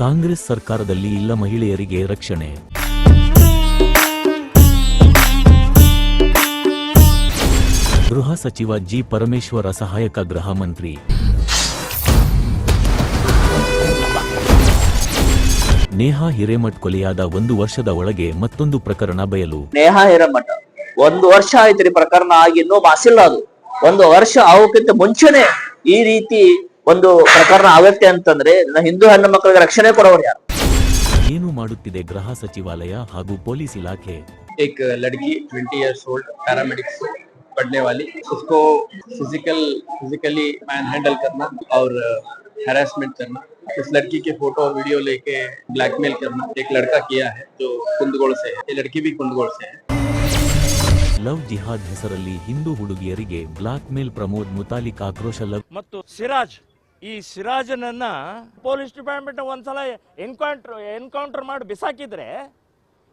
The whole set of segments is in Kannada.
ಕಾಂಗ್ರೆಸ್ ಸರ್ಕಾರದಲ್ಲಿ ಇಲ್ಲ ಮಹಿಳೆಯರಿಗೆ ರಕ್ಷಣೆ. ಗೃಹ ಸಚಿವ ಜಿ ಪರಮೇಶ್ವರ ಸಹಾಯಕ ಗೃಹ ಮಂತ್ರಿ. ನೇಹಾ ಹಿರೇಮಠ್ ಕೊಲೆಯಾದ ಒಂದು ವರ್ಷದ ಒಳಗೆ ಮತ್ತೊಂದು ಪ್ರಕರಣ ಬಯಲು. ನೇಹಾ ಹಿರೇಮಠ, ಒಂದು ವರ್ಷ ಆಯ್ತ್ರಿ ಪ್ರಕರಣ ಆಗಿ ಇನ್ನೂ ಮಾಸಿಲ್ಲ ಅದು. ಒಂದು ವರ್ಷ ಅವಕ್ಕಿಂತ ಮುಂಚೆನೆ ಈ ರೀತಿ ಒಂದು ಪ್ರಕರಣ ಆಗತ್ತೆ ಅಂತಂದ್ರೆ ನ- ಹಿಂದೂ ಹೆಣ್ಣು ಮಕ್ಕಳಿಗೆ ರಕ್ಷಣೆ ಕೊಡೋರು ಯಾರು ಏನು ಮಾಡುತ್ತಿದೆ ಗೃಹ ಸಚಿವಾಲಯ ಹಾಗೂ ಪೊಲೀಸ್ ಇಲಾಖೆ एक लड़की 20 इयर्स ओल्ड पैरामेडिक्स पढ़ने वाली उसको फिजिकल फिजिकली मैन हैंडल करना और हैरेसमेंट करना उस लड़की के फोटो वीडियो लेके ब्लैकमेल करना एक लड़का किया है जो कुंदगोड़ से है ये लड़की भी कुंदगोड़ से है ಲವ್ ಜಿಹಾದ್ ಹೆಸರಲ್ಲಿ ಹಿಂದೂ ಹುಡುಗಿಯರಿಗೆ ಬ್ಲಾಕ್ ಮೇಲ್ ಪ್ರಮೋದ್ ಮುತಾಲಿಕ್ ಆಕ್ರೋಶ ಲವ್ ಮತ್ತು ಸಿರಾಜ್ ಈ ಸಿರಾಜನನ್ನ ಪೊಲೀಸ್ ಡಿಪಾರ್ಟ್ಮೆಂಟ್ ಒಂದ್ಸಲ ಎನ್ಕೌಂಟರ್ ಎನ್ಕೌಂಟರ್ ಮಾಡಿ ಬಿಸಾಕಿದ್ರೆ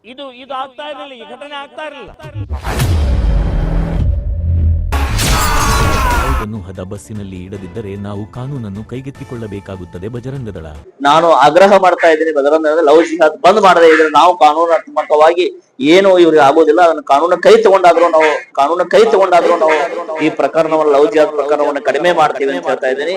ಇದು ಇದು ಆಗ್ತಾ ಇರಲಿಲ್ಲ ಈ ಘಟನೆ ಆಗ್ತಾ ಇರಲಿಲ್ಲ. ಹದ ಬಸ್ಸಿನಲ್ಲಿ ಇಡದಿದ್ದರೆ ನಾವು ಕಾನೂನನ್ನು ಕೈಗೆತ್ತಿಕೊಳ್ಳಬೇಕಾಗುತ್ತದೆ ಬಜರಂಗದಳ ನಾನು ಆಗ್ರಹ ಮಾಡ್ತಾ ಇದ್ದೀನಿ ದಳ ಲವ್ ಜಿಹಾದ್ ಬಂದ್ ಮಾಡದೇ ಇದ್ರೆ ನಾವು ಕಾನೂನಾತ್ಮಕವಾಗಿ ಏನು ಇವ್ರಿಗೆ ಆಗೋದಿಲ್ಲ ಅದನ್ನು ಕಾನೂನು ಕೈ ತಗೊಂಡಾದ್ರೂ ನಾವು ಕಾನೂನು ಕೈ ತಗೊಂಡಾದ್ರೂ ನಾವು ಈ ಪ್ರಕರಣವನ್ನು ಲವ್ ಜಿಹಾದ್ ಪ್ರಕರಣವನ್ನು ಕಡಿಮೆ ಮಾಡ್ತೀವಿ ಅಂತ ಹೇಳ್ತಾ ಇದ್ದೀನಿ.